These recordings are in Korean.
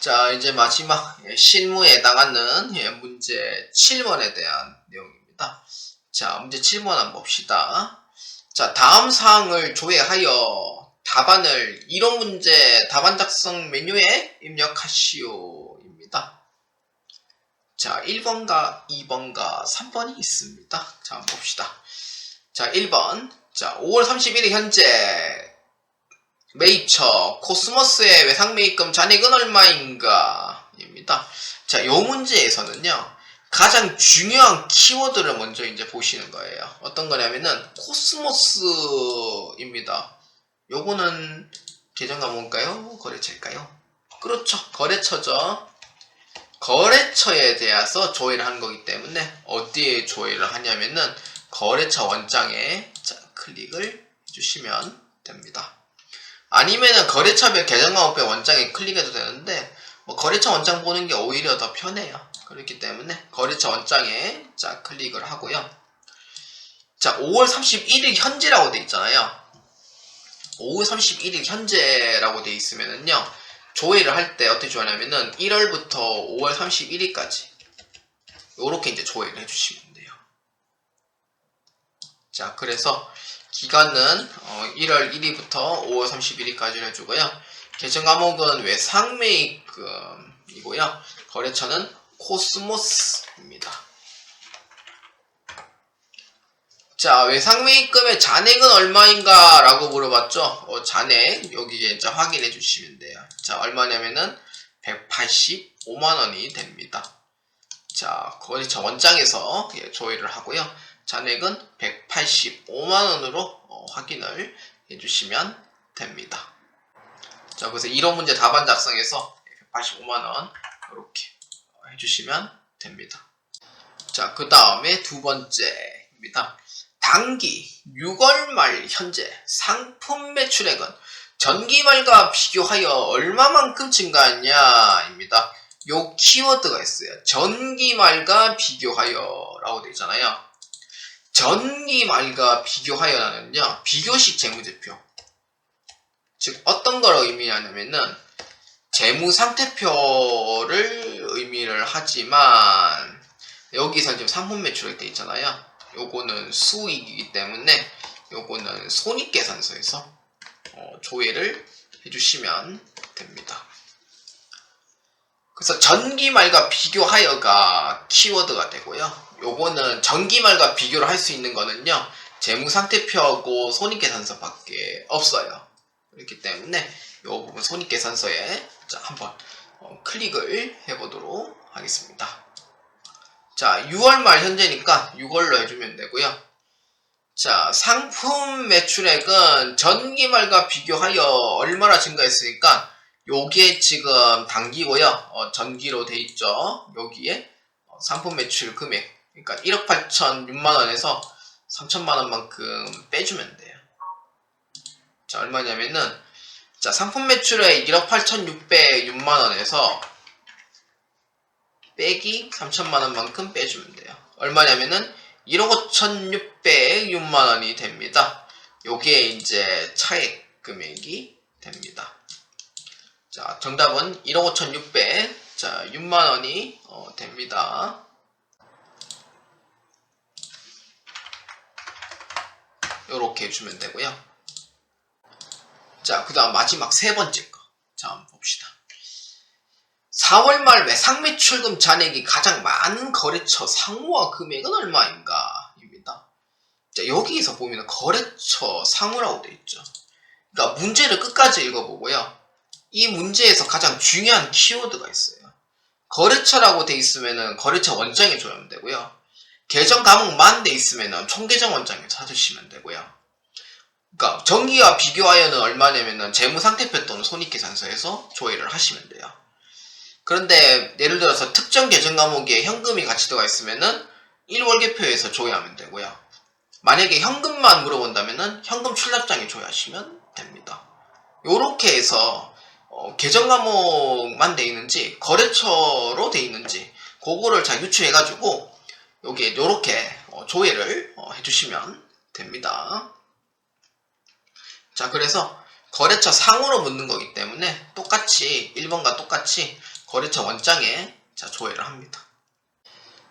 자, 이제 마지막 예, 실무에 해당하는 예, 문제 7번에 대한 내용입니다. 자, 문제 7번 한번 봅시다. 자, 다음 사항을 조회하여 답안을 이론 문제 답안 작성 메뉴에 입력하시오입니다. 자, 1번과 2번과 3번이 있습니다. 자, 한번 봅시다. 자, 1번. 자, 5월 31일 현재 메이처 코스모스의 외상 매입금 잔액은 얼마인가? 입니다. 자, 요 문제에서는요. 가장 중요한 키워드를 먼저 이제 보시는 거예요. 어떤 거냐면은 코스모스입니다. 요거는 계정 과목인가요? 거래처일까요? 그렇죠. 거래처죠. 거래처에 대해서 조회를 하는 거기 때문에 어디에 조회를 하냐면은 거래처 원장에 자, 클릭을 해주시면 됩니다. 아니면은 거래처별 계정과목별 원장에 클릭해도 되는데 뭐 거래처 원장 보는 게 오히려 더 편해요. 그렇기 때문에 거래처 원장에 자 클릭을 하고요. 자 5월 31일 현재라고 돼 있잖아요. 5월 31일 현재라고 돼 있으면은요 조회를 할 때 어떻게 조회하냐면은 1월부터 5월 31일까지 요렇게 이제 조회를 해주시면 돼요. 자 그래서 기간은 어, 1월 1일부터 5월 31일까지 해주고요. 계정 과목은 외상매입금이고요. 거래처는 코스모스입니다. 자, 외상매입금의 잔액은 얼마인가? 라고 물어봤죠? 어, 잔액, 여기에 이제 확인해 주시면 돼요. 자, 얼마냐면은 185만원이 됩니다. 자, 거래처 원장에서 예, 조회를 하고요. 잔액은 185만원으로 어, 확인을 해주시면 됩니다. 자, 그래서 이런 문제 답안 작성해서 185만원 이렇게 해주시면 됩니다. 자, 그 다음에 두 번째입니다. 단기 6월 말 현재 상품 매출액은 전기 말과 비교하여 얼마만큼 증가했냐입니다. 요 키워드가 있어요. 전기 말과 비교하여 라고 되어 있잖아요. 전기 말과 비교하여라는요. 비교식 재무제표. 즉 어떤 걸 의미하냐면은 재무 상태표를 의미를 하지만 여기서 지금 상품 매출액 돼 있잖아요. 요거는 수익이기 때문에 요거는 손익계산서에서 어, 조회를 해주시면 됩니다. 그래서 전기말과 비교하여가 키워드가 되고요. 요거는 전기말과 비교를 할 수 있는 거는요. 재무상태표하고 손익계산서밖에 없어요. 그렇기 때문에 요 부분 손익계산서에 자 한번 어, 클릭을 해보도록 하겠습니다. 자 6월 말 현재니까 6월로 해주면 되고요. 자 상품 매출액은 전기말과 비교하여 얼마나 증가했으니까 요게 지금 단기고요. 어, 전기로 돼 있죠. 여기에 어, 상품 매출 금액 그러니까 1억 8천 6만 원에서 3천만 원만큼 빼주면 돼요. 자 얼마냐면은 자 상품 매출액 1억 8,606만 원에서 빼기 3천만 원만큼 빼주면 돼요. 얼마냐면은 1억 5,606만 원이 됩니다. 요게 이제 차액 금액이 됩니다. 자 정답은 1억 5,600 자 6만 원이 어, 됩니다. 요렇게 해주면 되고요. 자, 그 다음 마지막 세 번째 거. 자, 한번 봅시다. 4월 말 외상 매출금 잔액이 가장 많은 거래처 상호와 금액은 얼마인가? 입니다. 자, 여기에서 보면 거래처 상호라고 되어 있죠. 그러니까 문제를 끝까지 읽어보고요. 이 문제에서 가장 중요한 키워드가 있어요. 거래처라고 돼 있으면은 거래처 원장에 줘야 되고요. 계정 과목만 돼 있으면은 총계정 원장에 찾으시면 되고요. 그러니까 전기와 비교하여는 얼마냐면은 재무 상태표 또는 손익계산서에서 조회를 하시면 돼요. 그런데 예를 들어서 특정 계정 과목에 현금이 같이 들어가 있으면은 1월계표에서 조회하면 되고요. 만약에 현금만 물어본다면은 현금 출납장에 조회하시면 됩니다. 요렇게 해서 어, 계정 과목만 돼 있는지 거래처로 돼 있는지 그거를 잘 유추해 가지고 여기에 요렇게 어, 조회를 어, 해주시면 됩니다. 자, 그래서 거래처 상으로 묻는 거기 때문에 똑같이 1번과 똑같이 거래처 원장에 자 조회를 합니다.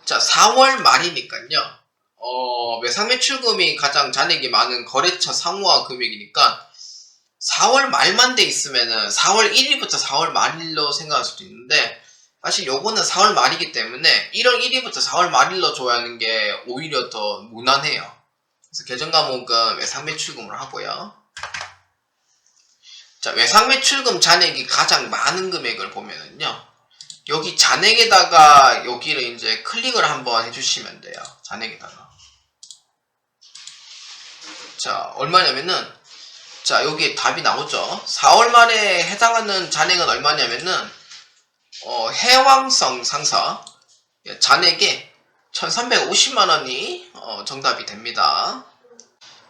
자 4월 말이니까요. 어, 외상 매출금이 가장 잔액이 많은 거래처 상호화 금액이니까 4월 말만 돼 있으면은 4월 1일부터 4월 말일로 생각할 수도 있는데 사실 요거는 4월 말이기 때문에 1월 1일부터 4월 말일로 줘야 하는 게 오히려 더 무난해요. 그래서 계정 과목은 외상 매출금으로 하고요. 자, 외상 매출금 잔액이 가장 많은 금액을 보면은요. 여기 잔액에다가 여기를 이제 클릭을 한번 해주시면 돼요. 잔액에다가. 자, 얼마냐면은, 자, 여기 답이 나오죠. 4월 말에 해당하는 잔액은 얼마냐면은, 어, 해왕성 상사, 예, 잔액에 1350만원이 어, 정답이 됩니다.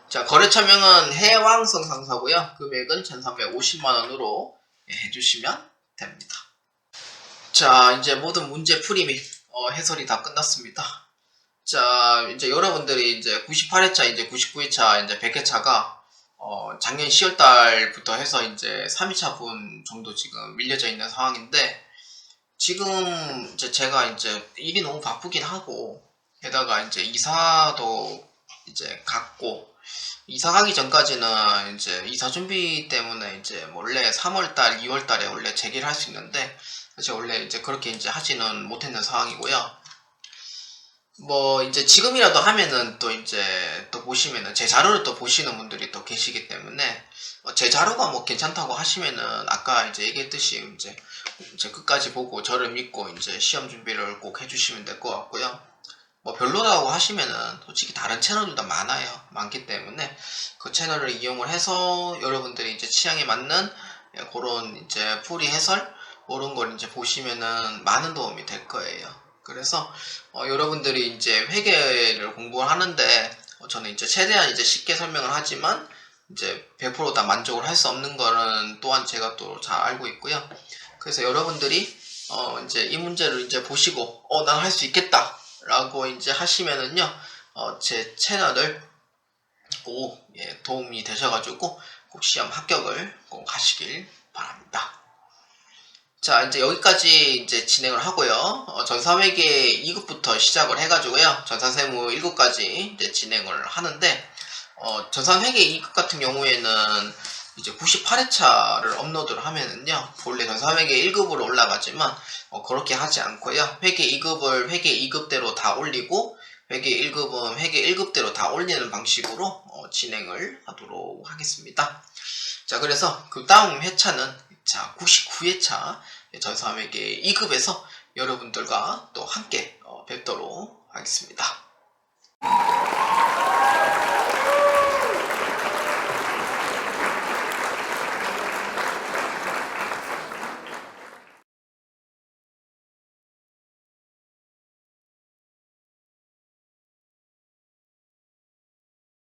자, 거래처명은 해왕성 상사고요. 금액은 1350만원으로 예, 해주시면 됩니다. 자, 이제 모든 문제 풀이 및 어, 해설이 다 끝났습니다. 자, 이제 여러분들이 이제 98회차, 이제 99회차, 이제 100회차가 어, 작년 10월 달부터 해서 이제 3회차 분 정도 지금 밀려져 있는 상황인데 지금 이제 제가 이제 일이 너무 바쁘긴 하고 게다가 이제 이사도 이제 갔고 이사 가기 전까지는 이제 이사 준비 때문에 이제 원래 3월 달, 2월 달에 원래 재개를 할 수 있는데 사실 원래 이제 그렇게 이제 하지는 못했는 상황이고요. 뭐 이제 지금이라도 하면은 또 이제 또 보시면은 제 자료를 또 보시는 분들이 또 계시기 때문에 어, 제 자료가 뭐 괜찮다고 하시면은 아까 이제 얘기했듯이 이제 이제 끝까지 보고 저를 믿고 이제 시험 준비를 꼭 해주시면 될 것 같고요. 뭐 별로라고 하시면은 솔직히 다른 채널들도 많아요. 많기 때문에 그 채널을 이용을 해서 여러분들이 이제 취향에 맞는 예, 그런 이제 풀이 해설 그런 걸 이제 보시면은 많은 도움이 될 거예요. 그래서 어, 여러분들이 이제 회계를 공부를 하는데 어, 저는 이제 최대한 이제 쉽게 설명을 하지만 이제 100%다 만족을 할 수 없는 거는 또한 제가 또 잘 알고 있고요. 그래서 여러분들이 어 이제 이 문제를 이제 보시고 어 난 할 수 있겠다라고 이제 하시면은요 어 제 채널을 꼭 예, 도움이 되셔가지고 꼭 시험 합격을 꼭 하시길 바랍니다. 자 이제 여기까지 이제 진행을 하고요. 어, 전사회계 2급부터 시작을 해가지고요. 전사세무 1급까지 이제 진행을 하는데 어, 전산회계 2급 같은 경우에는 이제 98회차를 업로드를 하면은요, 본래 전산회계 1급으로 올라가지만, 어, 그렇게 하지 않고요, 회계 2급을 회계 2급대로 다 올리고, 회계 1급은 회계 1급대로 다 올리는 방식으로 어, 진행을 하도록 하겠습니다. 자, 그래서 그 다음 회차는, 자, 99회차 전산회계 2급에서 여러분들과 또 함께 어, 뵙도록 하겠습니다.